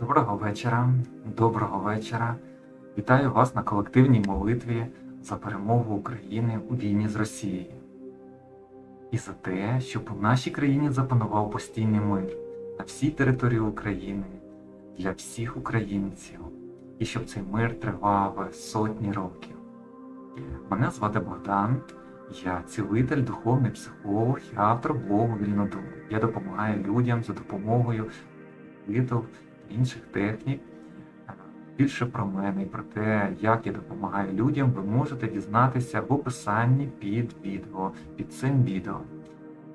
Доброго вечора, доброго вечора. Вітаю вас на колективній молитві за перемогу України у війні з Росією. І за те, щоб у нашій країні запанував постійний мир на всій території України для всіх українців, і щоб цей мир тривав сотні років. Мене звати Богдан, я цілитель, духовний психолог і автор блогу Вільнодум. Я допомагаю людям за допомогою та інших технік. Більше про мене і про те, як я допомагаю людям, ви можете дізнатися в описанні під відео, під цим відео.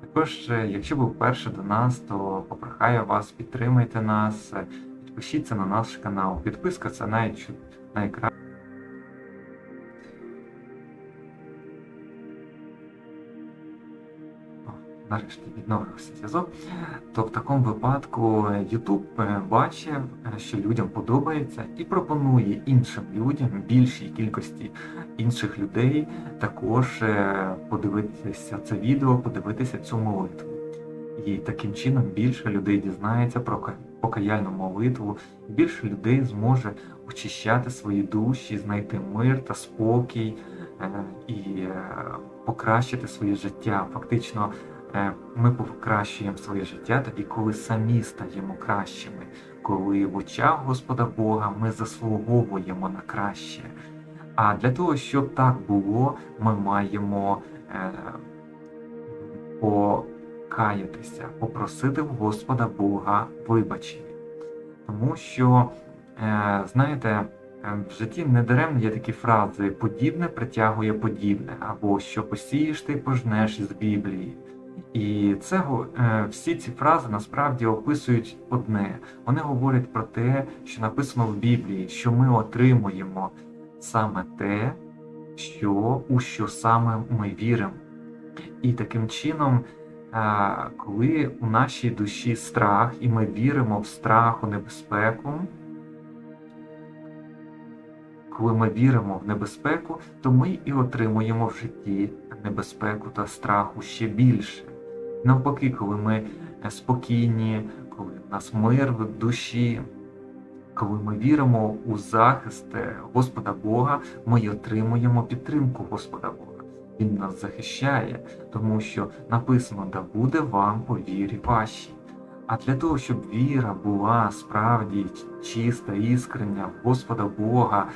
Також, е, якщо ви вперше до нас, то попрохаю вас, підтримайте нас, е, підпишіться на наш канал. Підписка це найкраще. Нарешті відновився зв'язок. То в такому випадку YouTube е, бачив, е, що людям подобається, і пропонує іншим людям, більшій кількості інших людей, також е, подивитися це відео, подивитися цю молитву. І таким чином більше людей дізнається про покаяльну молитву, більше людей зможе очищати свої душі, знайти мир та спокій і покращити своє життя. Фактично, Ми покращуємо своє життя тоді, коли самі стаємо кращими, коли в очах Господа Бога ми заслуговуємо на краще. А для того, щоб так було, ми маємо е, покаятися, попросити в Господа Бога вибачення. Тому що, е, знаєте, е, в житті недаремно є такі фрази подібне притягує подібне, або що посієш, ти пожнеш із Біблії. І це всі ці фрази насправді описують одне. Вони говорять про те, що написано в Біблії, що ми отримуємо саме те, що у що саме ми віримо. І таким чином, е, коли у нашій душі страх, і ми віримо в страх, у небезпеку, коли ми віримо в небезпеку, то ми і отримуємо в житті небезпеку та страху ще більше. Навпаки, коли ми е, спокійні, коли в нас мир в душі, коли ми віримо у захист Господа Бога, ми отримуємо підтримку Господа Бога. Він нас захищає, тому що написано, да буде вам по вірі вашій. А для того, щоб віра була справді чиста, іскрення Господа Бога,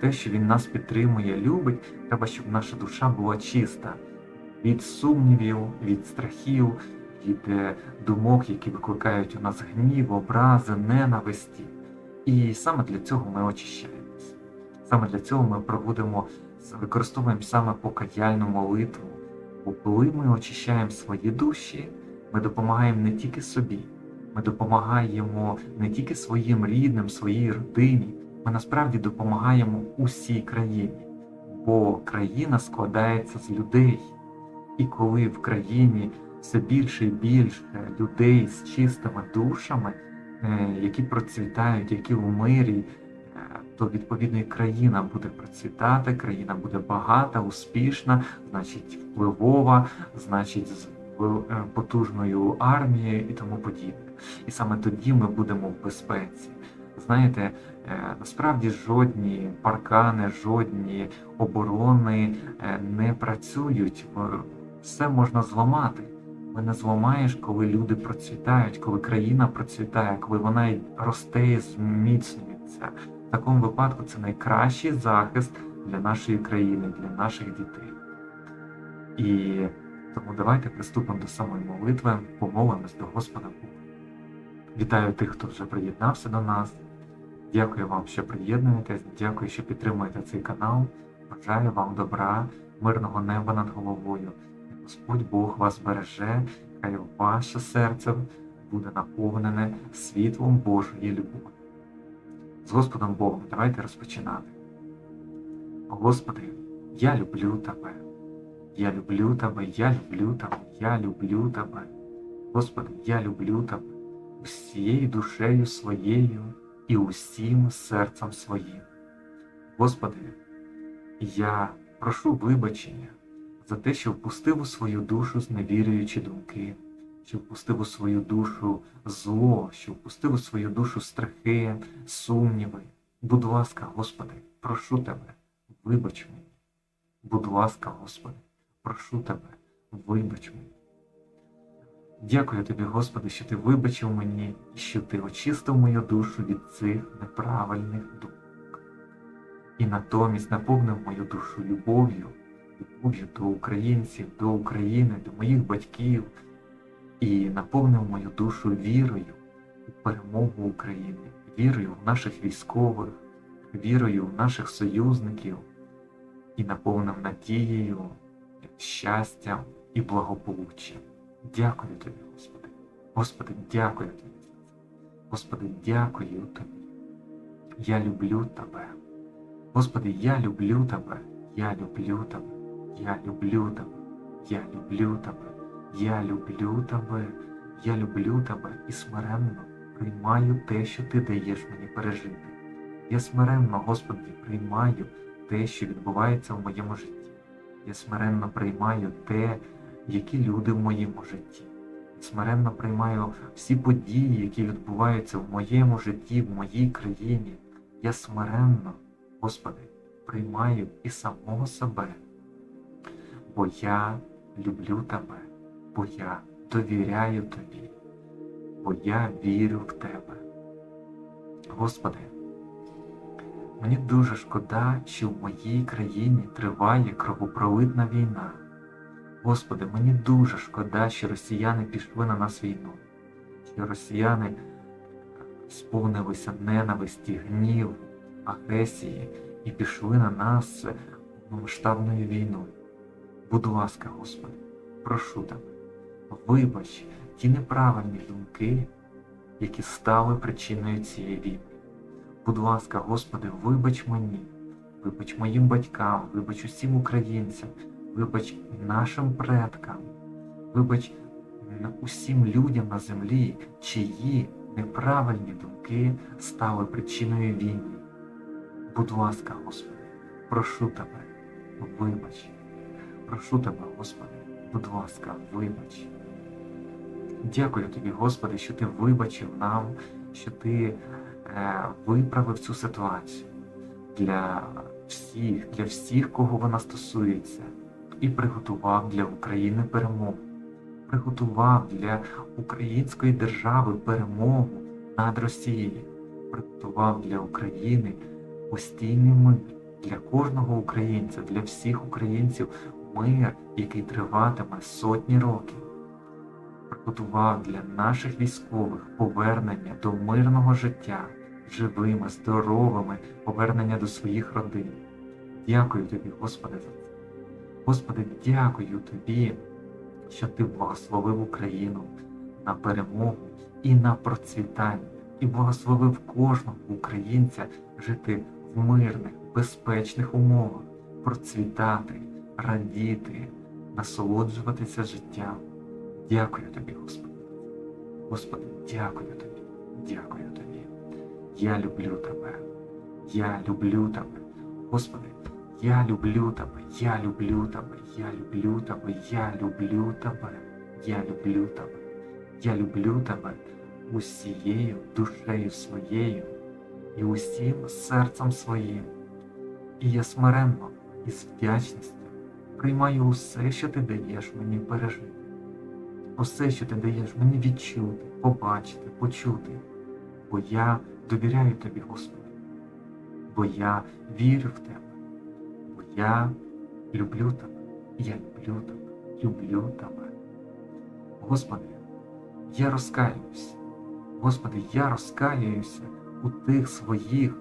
те, що Він нас підтримує, любить, треба, щоб наша душа була чиста від сумнівів, від страхів, від е, думок, які викликають у нас гнів, образи, ненависті. І саме для цього ми очищаємося. Саме для цього ми проводимо, використовуємо саме покаяльну молитву. Бо коли ми очищаємо свої душі, ми допомагаємо не тільки собі, ми допомагаємо не тільки своїм рідним, своїй родині, ми насправді допомагаємо усій країні, бо країна складається з людей. І коли в країні все більше і більше людей з чистими душами, е, які процвітають, які в мирі, е, то відповідно і країна буде процвітати, країна буде багата, успішна, значить впливова, значить з е, потужною армією і тому подібне. І саме тоді ми будемо в безпеці. Знаєте, насправді жодні паркани, жодні оборони не працюють. Все можна зламати. Але не зламаєш, коли люди процвітають, коли країна процвітає, коли вона росте і зміцнюється. В такому випадку це найкращий захист для нашої країни, для наших дітей. І тому давайте приступимо до самої молитви, помолимось до Господа Бога. Вітаю тих, хто вже приєднався до нас. Дякую вам, що приєднуєтесь, дякую, що підтримуєте цей канал. Бажаю вам добра, мирного неба над головою. Господь Бог вас береже, хай ваше серце буде наповнене світлом Божої любові. З Господом Богом давайте розпочинати. Господи, я люблю Тебе. Я люблю Тебе, я люблю Тебе, я люблю Тебе. Господи, я люблю Тебе усією душею своєю і усім серцем своїм. Господи, я прошу вибачення за те, що впустив у свою душу зневірюючі думки, що впустив у свою душу зло, що впустив у свою душу страхи, сумніви. Будь ласка, Господи, прошу Тебе, вибач мені. Будь ласка, Господи, прошу Тебе, вибач мені. Дякую тобі, Господи, що ти вибачив мені і що ти очистив мою душу від цих неправильних думок. І натомість наповнив мою душу любов'ю, любов'ю до українців, до України, до моїх батьків, і наповнив мою душу вірою у перемогу України, вірою в наших військових, вірою в наших союзників і наповнив надією, щастям і благополуччям. Дякую тобі, Господи. Господи, дякую тобі. Господи, дякую тобі. Я люблю тебе. Господи, я люблю тебе. Я люблю тебе. Я люблю тебе. Я люблю тебе. Я люблю тебе. Я люблю тебе і смиренно приймаю те, що ти даєш мені пережити. Я смиренно, Господи, приймаю те, що відбувається в моєму житті. Я смиренно приймаю те, які люди в моєму житті. Смиренно приймаю всі події, які відбуваються в моєму житті, в моїй країні. Я смиренно, Господи, приймаю і самого себе, бо я люблю Тебе, бо я довіряю Тобі, бо я вірю в Тебе. Господи, мені дуже шкода, що в моїй країні триває кровопролитна війна. Господи, мені дуже шкода, що росіяни пішли на нас війну, що росіяни сповнилися ненависті, гніву, агресії і пішли на нас масштабною війною. Будь ласка, Господи, прошу тебе, вибач ті неправильні думки, які стали причиною цієї війни. Будь ласка, Господи, вибач мені, вибач моїм батькам, вибач усім українцям, вибач нашим предкам, вибач усім людям на землі, чиї неправильні думки стали причиною війни. Будь ласка, Господи, прошу Тебе, вибач. Прошу Тебе, Господи, будь ласка, вибач. Дякую Тобі, Господи, що Ти вибачив нам, що Ти е, виправив цю ситуацію для всіх, для всіх, кого вона стосується, і приготував для України перемогу, приготував для української держави перемогу над Росією, приготував для України постійний мир для кожного українця, для всіх українців мир, який триватиме сотні років. Приготував для наших військових повернення до мирного життя, живими, здоровими, повернення до своїх родин. Дякую тобі, Господи, за це. Господи, дякую тобі, що ти благословив Україну на перемогу і на процвітання, і благословив кожного українця жити в мирних, безпечних умовах, процвітати, радіти, насолоджуватися життям. Дякую тобі, Господи. Господи, дякую тобі, дякую тобі. Я люблю тебе. Я люблю тебе. Господи, я люблю тебе, я люблю тебе, я люблю тебе, я люблю тебе, я люблю тебе, я люблю тебе усією душею своєю і усім серцем своїм. І я смиренно і з вдячністю приймаю усе, що ти даєш мені пережити, усе, що ти даєш мені відчути, побачити, почути, бо я довіряю тобі, Господи, бо я вірю в тебе, бо я люблю тебе, я люблю тебе, люблю тебе. Господи, я розкаююся, Господи, я розкаююся у тих своїх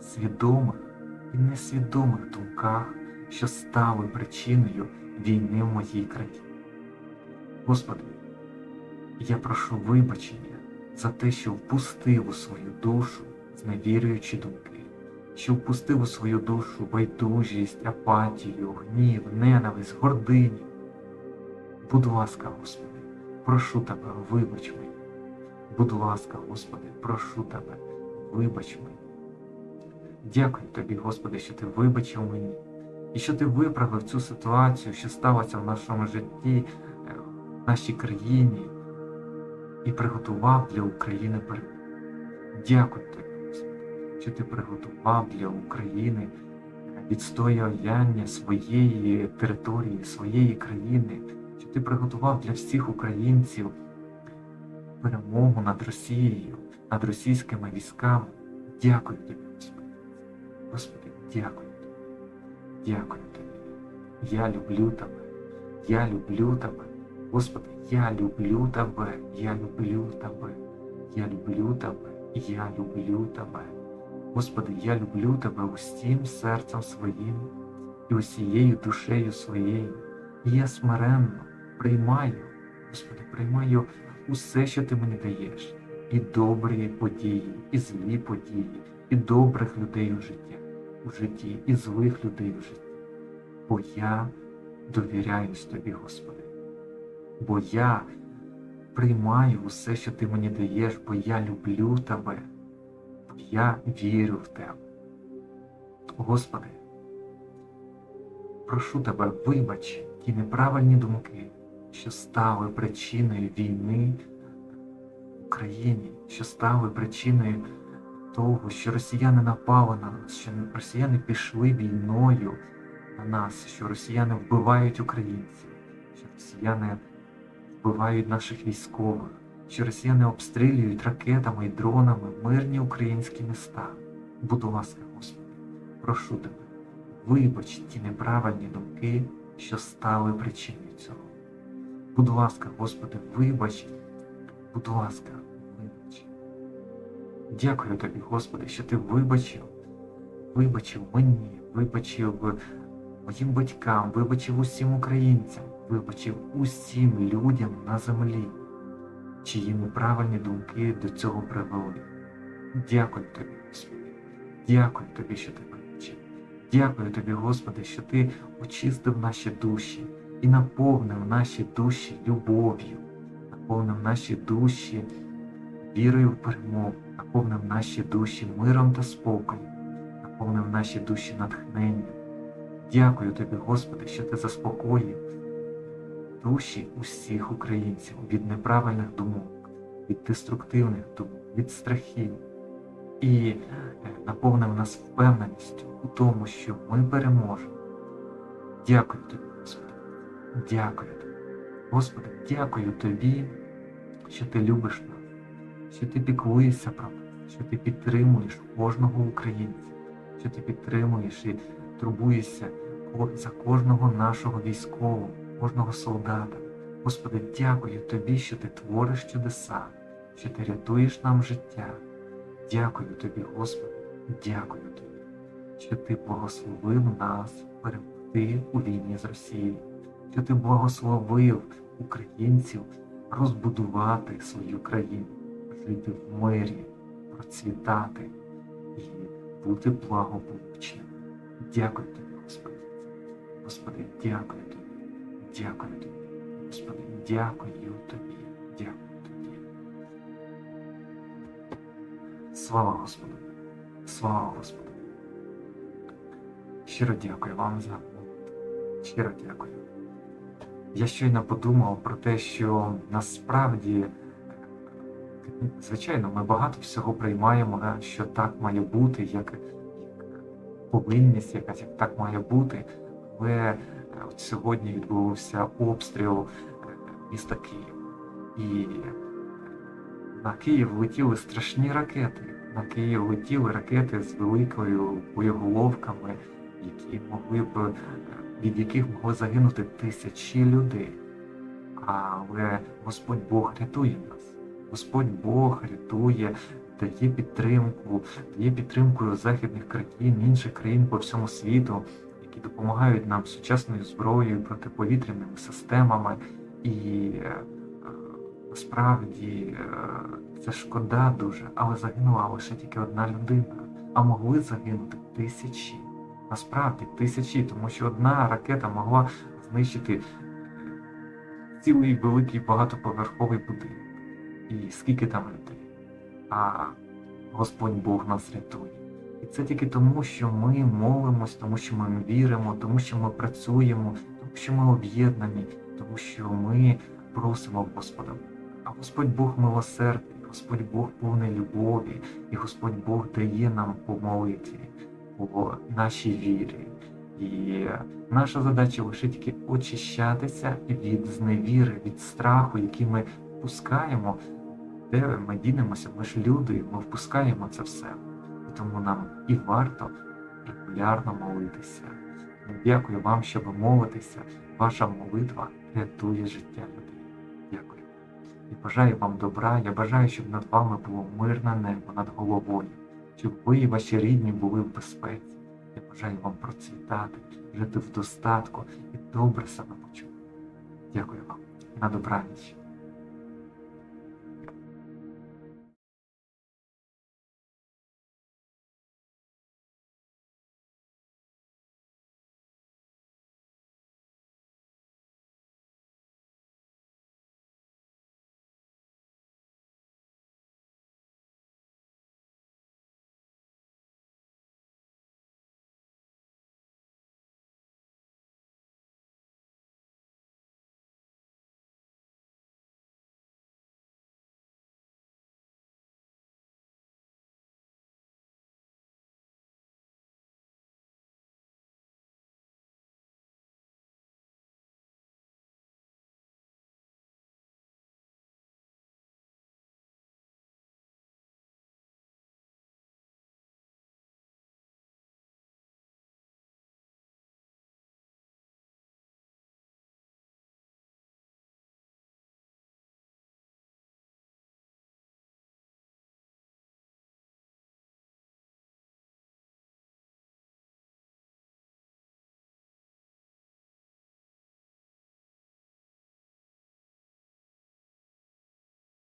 свідомих і несвідомих думках, що стали причиною війни в моїй країні. Господи, я прошу вибачення за те, що впустив у свою душу зневірюючі думки, що впустив у свою душу байдужість, апатію, гнів, ненависть, гординю. Будь ласка, Господи, прошу Тебе, вибач мені. Будь ласка, Господи, прошу Тебе, вибач мені. Дякую Тобі, Господи, що Ти вибачив мені, і що Ти виправив цю ситуацію, що сталася в нашому житті, е, в нашій країні, і приготував для України перемогу. Дякую тобі, що ти приготував для України відстояння своєї території, своєї країни, що ти приготував для всіх українців перемогу над Росією, над російськими військами. Дякую тобі, Господи. Господи, дякую. Дякую тобі. Я люблю тебе. Я люблю тебе. Господи, я люблю тебе. Я люблю тебе. Я люблю тебе. Я люблю тебе. Господи, я люблю тебе усім серцем своїм і усією душею своєю. І я смиренно приймаю, Господи, приймаю усе, що ти мені даєш, і добрі події, і злі події, і добрих людей у житті, у житті, і злих людей у житті. Бо я довіряюсь тобі, Господи. Бо я приймаю усе, що ти мені даєш, бо я люблю тебе, бо я вірю в тебе. Господи, прошу тебе, вибач ті неправильні думки, що стали причиною війни в Україні, що стали причиною того, що росіяни напали на нас, що росіяни пішли війною на нас, що росіяни вбивають українців, що росіяни вбивають наших військових, що росіяни обстрілюють ракетами і дронами мирні українські міста. Будь ласка, Господи, прошу тебе, вибач ті неправильні думки, що стали причиною цього. Будь ласка, Господи, вибач, будь ласка. Дякую тобі, Господи, що ти вибачив, вибачив мені, вибачив моїм батькам, вибачив усім українцям, вибачив усім людям на землі, чиї неправильні думки до цього привели. Дякую тобі, Господи. Дякую тобі, що ти вибачив. Дякую тобі, Господи, що ти очистив наші душі і наповнив наші душі любов'ю, наповнив наші душі вірою в перемогу, наповнив наші душі миром та спокоєм, наповнив наші душі натхненням. Дякую тобі, Господи, що ти заспокоїв душі усіх українців від неправильних думок, від деструктивних думок, від страхів і е, наповнив нас впевненістю у тому, що ми переможемо. Дякую тобі, Господи. Дякую тобі. Господи, дякую тобі, що ти любиш нас, що ти піклуєшся про нас, що ти підтримуєш кожного українця, що ти підтримуєш і турбуєшся за кожного нашого військового, кожного солдата. Господи, дякую тобі, що ти твориш чудеса, що ти рятуєш нам життя. Дякую тобі, Господи, дякую тобі, що ти благословив нас перемогти у війні з Росією, що ти благословив українців розбудувати свою країну, жити в мирі, процвітати і бути благополучним. Дякую тобі, Господи. Господи, дякую тобі. Дякую тобі. Господи, дякую тобі. Дякую тобі. Слава Господу. Слава Господу. Щиро дякую вам за молитву. Щиро дякую. Я щойно подумав про те, що насправді, звичайно, ми багато всього приймаємо, да, що так має бути, як, повинність якась, як так має бути. Але е, от сьогодні відбувся обстріл е, міста Київ. І е, на Київ летіли страшні ракети. На Київ летіли ракети з великою боєголовками, які могли б е, від яких могло загинути тисячі людей. Але Господь Бог рятує нас. Господь Бог рятує, дає підтримку, дає підтримку західних країн, інших країн по всьому світу, які допомагають нам сучасною зброєю, протиповітряними системами. І е, е, насправді е, це шкода дуже, але загинула лише тільки одна людина, а могли загинути тисячі. Насправді тисячі, тому що одна ракета могла знищити цілий великий багатоповерховий будинок. І скільки там людей. А Господь Бог нас рятує. І це тільки тому, що ми молимось, тому що ми віримо, тому що ми працюємо, тому що ми об'єднані, тому що ми просимо Господа. А Господь Бог милосердний, Господь Бог повний любові, і Господь Бог дає нам по молитві, по нашій вірі. І наша задача лише тільки очищатися від зневіри, від страху, який ми впускаємо, де ми дінемося, ми ж люди, ми впускаємо це все. І тому нам і варто регулярно молитися. Дякую вам, що ви молитеся. Ваша молитва рятує життя людей. Дякую. І бажаю вам добра. Я бажаю, щоб над вами було мирне небо над головою, щоб ви і ваші рідні були в безпеці. Я бажаю вам процвітати, жити в достатку і добре себе почувати. Дякую вам. На добраніч.